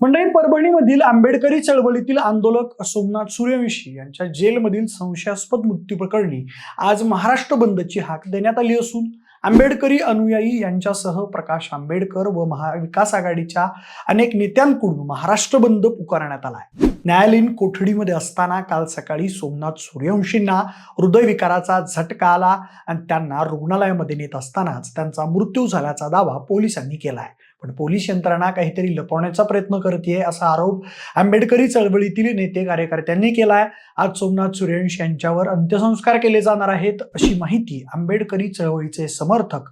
मंडळी परभणीमधील आंबेडकरी चळवळीतील आंदोलक सोमनाथ सूर्यवंशी यांच्या जेलमधील संशयास्पद मृत्यू प्रकरणी आज महाराष्ट्र बंदची हाक देण्यात आली असून आंबेडकरी अनुयायी यांच्यासह प्रकाश आंबेडकर व महाविकास आघाडीच्या अनेक नेत्यांकडून महाराष्ट्र बंद पुकारण्यात आला आहे न्यायालयीन कोठडीमध्ये असताना काल सकाळी सोमनाथ सूर्यवंशींना हृदयविकाराचा झटका आला आणि त्यांना रुग्णालयामध्ये नेत असतानाच त्यांचा मृत्यू झाल्याचा दावा पोलिसांनी केला आहे पण पोलीस यंत्रणा काहीतरी लपवण्याचा प्रयत्न करते असा आरोप आंबेडकरी चळवळीतील नेते कार्यकर्त्यांनी केलाय. आज सोमनाथ सूर्यवंशी यांच्यावर अंत्यसंस्कार केले जाणार आहेत अशी माहिती आंबेडकरी चळवळीचे समर्थक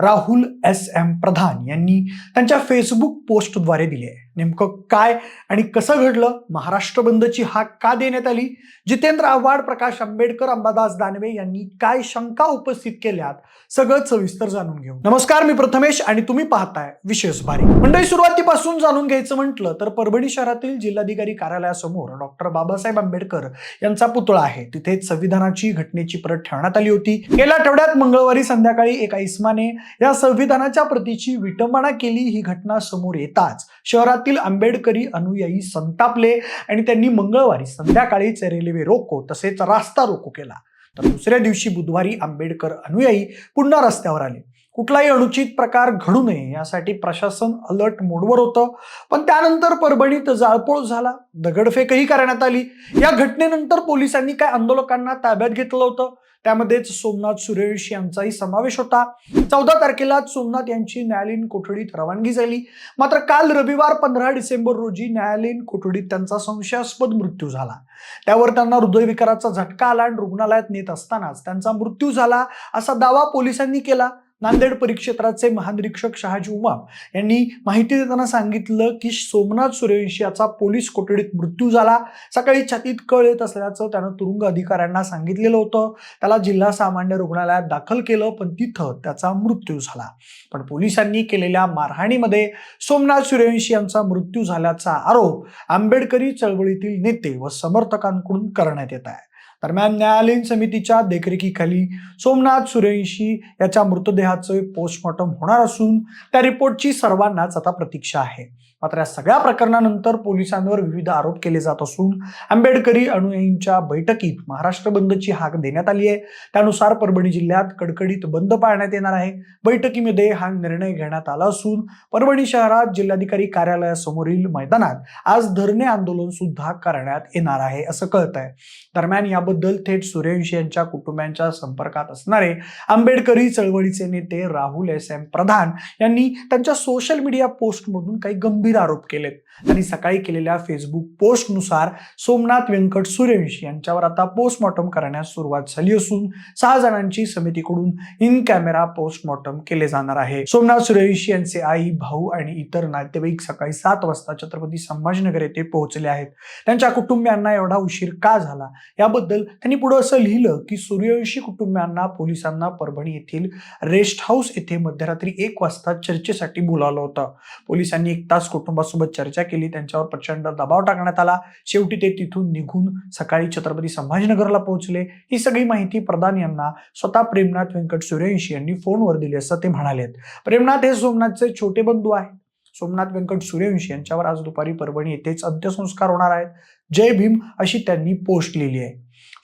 राहुल एस एम प्रधान यांनी त्यांच्या फेसबुक पोस्टद्वारे दिली आहे नेमकं काय आणि कसं घडलं? महाराष्ट्र बंदची हाक का देण्यात आली? जितेंद्र आव्हाड प्रकाश आंबेडकर अंबादास दानवे यांनी काय शंका उपस्थित केल्यात? सगळं सविस्तर जाणून घेऊ. नमस्कार मी प्रथमेश आणि तुम्ही पाहताय विशेष भारी मंडळी सुरुवातीपासून जाणून घ्यायचं म्हटलं तर परभणी शहरातील जिल्हाधिकारी कार्यालयासमोर डॉक्टर बाबासाहेब आंबेडकर यांचा पुतळा आहे. तिथे संविधानाची घटनेची प्रत ठेवण्यात आली होती. गेल्या आठवड्यात मंगळवारी संध्याकाळी एका इस्माने या संविधानाच्या प्रतीची विटंबना केली. ही घटना समोर येताच शहरात शहरातील आंबेडकरी अनुयायी संतापले आणि त्यांनी मंगळवारी संध्याकाळीच रेल्वे रोको तसेच रास्ता रोको केला. तर दुसऱ्या दिवशी बुधवारी आंबेडकर अनुयायी पुन्हा रस्त्यावर आले. कुठलाही अनुचित प्रकार घडू नये यासाठी प्रशासन अलर्ट मोडवर होतं. पण त्यानंतर परभणीत जाळपोळ झाला. दगडफेकही करण्यात आली. या घटनेनंतर पोलिसांनी काय आंदोलकांना ताब्यात घेतलं होतं? त्यामध्येच सोमनाथ सुरेश यांचाही समावेश होता. चौदा तारखेला सोमनाथ यांची न्यायालयीन कोठडीत रवानगी झाली. मात्र काल रविवार पंधरा डिसेंबर रोजी न्यायालयीन कोठडीत त्यांचा संशयास्पद मृत्यू झाला. त्यावर त्यांना हृदयविकाराचा झटका आला आणि रुग्णालयात नेत असतानाच त्यांचा मृत्यू झाला असा दावा पोलिसांनी केला. नांदेड परिक्षेत्राचे महानिरीक्षक शहाजी उमाप यांनी माहिती देताना सांगितलं की सोमनाथ सूर्यवंशी याचा पोलीस कोठडीत मृत्यू झाला. सकाळी छातीत कळ येत असल्याचं त्यानं तुरुंग अधिकाऱ्यांना सांगितलेलं होतं. त्याला जिल्हा सामान्य रुग्णालयात दाखल केलं पण तिथं त्याचा मृत्यू झाला. पण पोलिसांनी केलेल्या मारहाणीमध्ये सोमनाथ सूर्यवंशी यांचा मृत्यू झाल्याचा आरोप आंबेडकरी चळवळीतील नेते व समर्थकांकडून करण्यात येत आहे. दरम्यान न्यायालयीन समितीच्या देखरेखीखाली सोमनाथ सुरेशी याच्या मृतदेहाचं पोस्टमॉर्टम होणार असून त्या रिपोर्टची सर्वांनाच आता प्रतीक्षा आहे. मात्र या सगळ्या प्रकरणानंतर पोलिसांवर विविध आरोप केले जात असून आंबेडकरी अनुयायींच्या बैठकीत महाराष्ट्र बंदची हाक देण्यात आली आहे. त्यानुसार परभणी जिल्ह्यात कडकडीत बंद पाळण्यात येणार आहे. बैठकीमध्ये हा निर्णय घेण्यात आला असून परभणी शहरात जिल्हाधिकारी कार्यालयासमोरील मैदानात आज धरणे आंदोलन सुद्धा करण्यात येणार आहे असं कळत आहे. दरम्यान याबद्दल थेट सूर्यवंशी यांच्या कुटुंबियांच्या संपर्कात असणारे आंबेडकरी चळवळीचे नेते राहुल एस एम प्रधान यांनी त्यांच्या सोशल मीडिया पोस्टमधून काही गंभीर आरोप केलेत. आणि सकाळी केलेल्या फेसबुक पोस्टनुसार सोमनाथ व्यंकट सूर्यवंशी यांच्यावर आता पोस्टमॉर्टम करण्यास सुरुवात झाली असून सहा जणांची समितीकडून इन कॅमेरा पोस्टमॉर्टम केले जाणार आहे. सोमनाथ सूर्यवंशी यांचे आई भाऊ आणि इतर नातेवाईक सकाळी सात वाजता छत्रपती संभाजीनगर येथे पोहोचले आहेत. त्यांच्या कुटुंबियांना एवढा उशीर का झाला? याबद्दल त्यांनी पुढे असं लिहिलं की सूर्यवंशी कुटुंबियांना पोलिसांना परभणी येथील रेस्ट हाऊस येथे मध्यरात्री एक वाजता चर्चेसाठी बोलावलं होतं. पोलिसांनी एक तास कुटुंबासोबत चर्चा केली त्यांच्यावर प्रचंड दबाव टाकण्यात आला. शेवटी ते तिथून निघून सकाळी छत्रपती संभाजीनगरला पोहोचले. ही सगळी माहिती प्रधान यांना स्वतः प्रेमनाथ व्यंकट सूर्यवंशी यांनी फोनवर दिली असं ते म्हणाले प्रेमनाथ हे सोमनाथचे छोटे बंधू आहेत. सोमनाथ व्यंकट सूर्यवंशी यांच्यावर आज दुपारी परभणी येथेच अंत्यसंस्कार होणार आहेत. जय भीम अशी त्यांनी पोस्ट लिहिली आहे.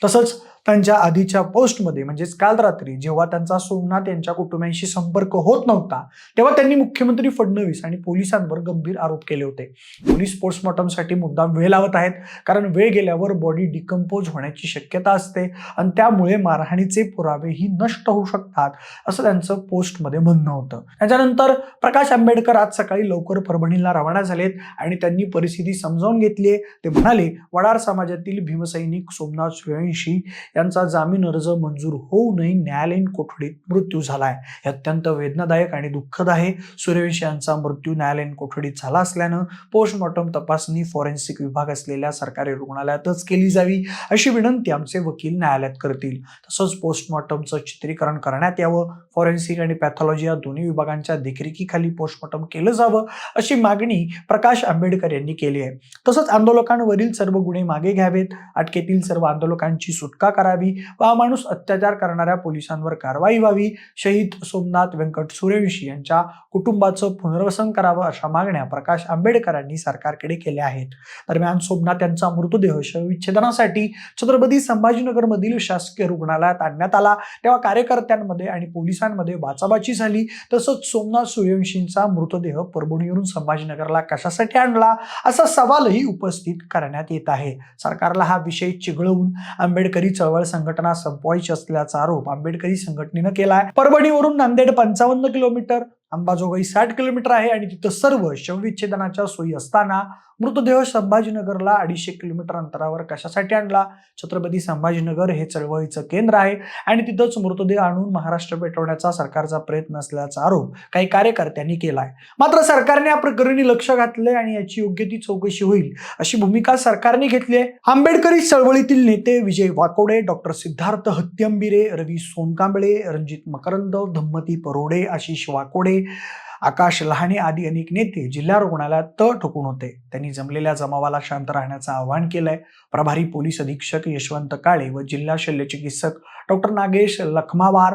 तसंच त्यांच्या आधीच्या पोस्टमध्ये म्हणजेच काल रात्री जेव्हा त्यांचा सोमनाथ यांच्या कुटुंबियांशी संपर्क होत नव्हता तेव्हा त्यांनी मुख्यमंत्री फडणवीस आणि पोलिसांवर गंभीर आरोप केले होते. पोलीस पोस्टमॉर्टमसाठी मुद्दाम वेळ लावत आहेत कारण वेळ गेल्यावर बॉडी डिकम्पोज होण्याची शक्यता असते आणि त्यामुळे मारहाणीचे पुरावेही नष्ट होऊ शकतात असं त्यांचं पोस्टमध्ये म्हणणं होतं. त्याच्यानंतर प्रकाश आंबेडकर आज सकाळी लवकर परभणीला रवाना झालेत आणि त्यांनी परिस्थिती समजावून घेतली ते म्हणाले वडार समाजातील भीमसैनिक सोमनाथ सूर्यवंशी यांचा जामीन अर्ज मंजूर होऊनही न्यायालयीन कोठडीत मृत्यू झालाय. हे अत्यंत वेदनादायक आणि दुःखद आहे. सूर्यवंशी यांचा मृत्यू न्यायालयीन कोठडीत झाला असल्यानं पोस्टमॉर्टम तपासणी फॉरेन्सिक विभाग असलेल्या सरकारी रुग्णालयातच केली जावी अशी विनंती आमचे वकील न्यायालयात करतील. तसंच पोस्टमॉर्टमचं चित्रीकरण करण्यात यावं. फॉरेन्सिक आणि पॅथॉलॉजी या दोन्ही विभागांच्या देखरेखीखाली पोस्टमॉर्टम केलं जावं अशी मागणी प्रकाश आंबेडकर यांनी केली आहे. तसंच आंदोलकांवरील सर्व गुन्हे मागे घ्यावेत. अटकेतील सर्व आंदोलकांची सुटका करा करावी व माणूस अत्याचार करणाऱ्या पोलिसांवर कारवाई व्हावी. शहीद सोमनाथ व्यंकट सूर्यवंशी यांच्या कुटुंबाचं पुनर्वसन करावं अशा मागण्या प्रकाश आंबेडकरांनी सरकारकडे केल्या आहेत. दरम्यान सोमनाथ यांचा मृतदेह शवविच्छेदनासाठी छत्रपती संभाजीनगरमधील शासकीय रुग्णालयात आणण्यात आला. तेव्हा कार्यकर्त्यांमध्ये आणि पोलिसांमध्ये बाचाबाची झाली. तसंच सोमनाथ सूर्यवंशींचा मृतदेह परभणीवरून संभाजीनगरला कशासाठी आणला? असा सवालही उपस्थित करण्यात येत आहे. सरकारला हा विषय चिघळवून आंबेडकरी चळवळ संघटना संपवायची असल्याचा आरोप आंबेडकरी संघटनेनं केलाय. परभणीवरून नांदेड पंचावन्न किलोमीटर अंबाजोगाई साठ किलोमीटर आहे आणि तिथं सर्व शवविच्छेदनाच्या सोयी असताना मृतदेह संभाजीनगरला अडीचशे किलोमीटर अंतरावर कशासाठी आणला? छत्रपती संभाजीनगर हे चळवळीचं केंद्र आहे आणि तिथंच मृतदेह आणून महाराष्ट्र पेटवण्याचा सरकारचा प्रयत्न असल्याचा आरोप काही कार्यकर्त्यांनी केलाय. मात्र सरकारने या प्रकरणी लक्ष घातलंय आणि याची योग्य ती चौकशी होईल अशी भूमिका सरकारने घेतली आहे. आंबेडकरी चळवळीतील नेते विजय वाकोडे डॉक्टर सिद्धार्थ हत्यंबिरे रवी सोनकांबळे रणजित मकरंद धम्मती परोडे आशिष वाकोडे आकाश लहाने आदी अनेक नेते जिल्हा रुग्णालयात तळ ठोकून होते. त्यांनी जमलेल्या जमावाला शांत राहण्याचं आवाहन केलंय. प्रभारी पोलीस अधीक्षक यशवंत काळे व जिल्हा शल्यचिकित्सक डॉक्टर नागेश लखमावार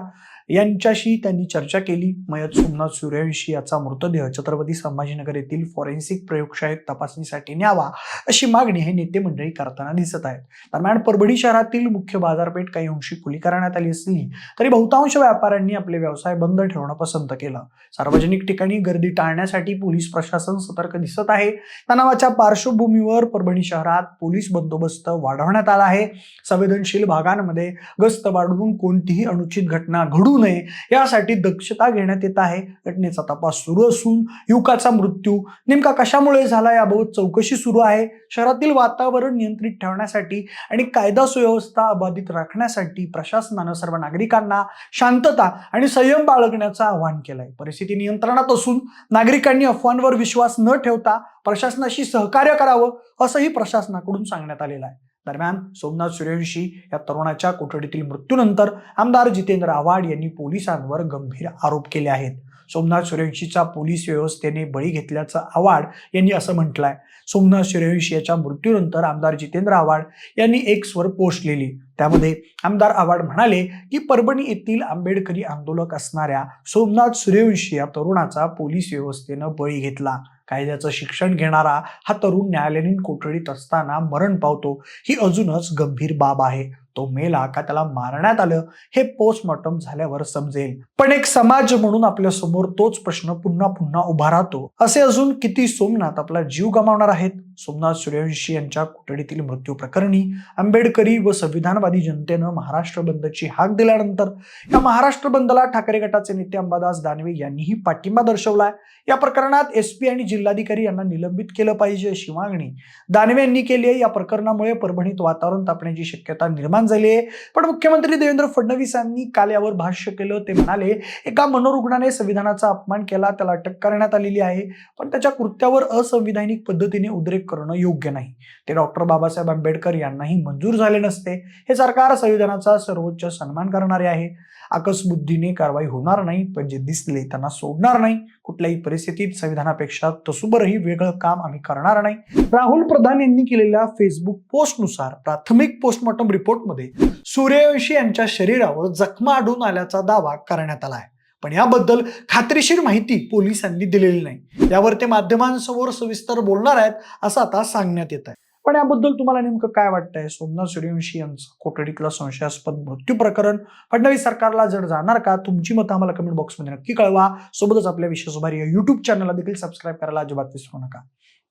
यांच्याशी त्यांनी चर्चा केली. मयत सोमनाथ सूर्यवंशी याचा मृतदेह छत्रपती संभाजीनगर येथील फॉरेन्सिक प्रयोगशाळेत तपासणीसाठी न्यावा अशी मागणी हे नेते मंडळी करताना दिसत आहेत. दरम्यान परभणी शहरातील मुख्य बाजारपेठ काही अंशी खुली करण्यात आली असली तरी बहुतांश व्यापाऱ्यांनी आपले व्यवसाय बंद ठेवणं पसंत केलं. सार्वजनिक ठिकाणी गर्दी टाळण्यासाठी पोलीस प्रशासन सतर्क दिसत आहे. तणावाच्या पार्श्वभूमीवर परभणी शहरात पोलीस बंदोबस्त वाढवण्यात आला आहे. संवेदनशील भागांमध्ये गस्त वाढवून कोणतीही अनुचित घटना घडू नये यासाठी दक्षता घेण्यात येत आहे. घटनेचा तपास सुरू असून युवकाचा मृत्यू नेमका कशामुळे झाला याबाबत चौकशी सुरू आहे. शहरातील वातावरण नियंत्रित ठेवण्यासाठी आणि कायदा सुव्यवस्था अबाधित राखण्यासाठी प्रशासनानं सर्व नागरिकांना शांतता आणि संयम बाळगण्याचं आवाहन केलंय. परिस्थिती नियंत्रणात असून नागरिकांनी अफवांवर विश्वास न ठेवता प्रशासनाशी सहकार्य करावं असंही प्रशासनाकडून सांगण्यात आलेलं आहे. दरम्यान सोमनाथ सूर्यवंशी या तरुणाच्या कोठडीतील मृत्यूनंतर आमदार जितेंद्र आव्हाड यांनी पोलिसांवर गंभीर आरोप केले आहेत. सोमनाथ सूर्यवंशीचा पोलीस व्यवस्थेने बळी घेतल्याचं आव्हाड यांनी असं म्हटलंय. सोमनाथ सूर्यवंशी याच्या मृत्यूनंतर आमदार जितेंद्र आव्हाड यांनी एक्सवर पोस्ट लिहिली त्यामध्ये आमदार आव्हाड म्हणाले की परभणी येथील आंबेडकरी आंदोलक असणाऱ्या सोमनाथ सूर्यवंशी या तरुणाचा पोलीस व्यवस्थेनं बळी घेतला. कायद्याचं शिक्षण घेणारा हा तरुण न्यायालयीन कोठडीत असताना मरण पावतो. ही अजूनच गंभीर बाब आहे. तो मेला का त्याला मारण्यात आलं हे पोस्टमॉर्टम झाल्यावर समजेल. पण एक समाज म्हणून आपल्यासमोर तोच प्रश्न पुन्हा पुन्हा उभा राहतो. असे अजून किती सोमनाथ आपला जीव गमावणार आहेत? सोमनाथ सूर्यवंशी यांच्या कोठडीतील मृत्यू प्रकरणी आंबेडकरी व संविधानवादी जनतेनं महाराष्ट्र बंदची हाक दिल्यानंतर या महाराष्ट्र बंदला ठाकरे गटाचे नेते अंबादास दानवे यांनीही पाठिंबा दर्शवलाय. या प्रकरणात एसपी आणि जिल्हाधिकारी यांना निलंबित केलं पाहिजे अशी मागणी. दानवे यांनी केली आहे. या प्रकरणामुळे परभणीत वातावरण तापण्याची शक्यता निर्माण झाली आहे. पण मुख्यमंत्री देवेंद्र फडणवीस यांनी काल यावर भाष्य केलं. ते म्हणाले एका मनोरुग्णाने संविधानाचा अपमान केला. त्याला अटक करण्यात आलेली आहे. पण त्याच्या कृत्यावर असंविधानिक पद्धतीने उद्रेक करणं योग्य नाही. ते डॉक्टर बाबासाहेब आंबेडकर यांनाही मंजूर झाले नसते. हे सरकार संविधानाचा सर्वोच्च सन्मान करणारे आहे. आकसबुद्धीने कारवाई होणार नाही. पण जे दिसले त्यांना सोडणार नाही. कुठल्याही परिस्थितीत संविधानापेक्षा तसुबरही वेगळं काम आम्ही करणार नाही. राहुल प्रधान यांनी केलेल्या फेसबुक पोस्टनुसार प्राथमिक पोस्टमॉर्टम मध्ये सूर्यवंशी यांच्या शरीरावर जखमा आढळून आल्याचा दावा करण्यात आला आहे. पण याबद्दल खात्रीशीर माहिती पोलिसांनी दिलेली नाही. यावर ते माध्यमांसमोर सविस्तर बोलणार आहेत असं आता सांगण्यात येत आहे. पण याबद्दल तुम्हाला नेमकं काय वाटतंय? सोमनाथ सूर्यवंशी यांचं कोठडीतलं संशयास्पद मृत्यू प्रकरण फडणवीस सरकारला जर जाणार का? तुमची मतं आम्हाला कमेंट बॉक्समध्ये नक्की कळवा. सोबतच आपल्या विश्वासभारी या युट्यूब चॅनलला देखील सबस्क्राईब करायला अजिबात विसरू नका.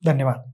धन्यवाद.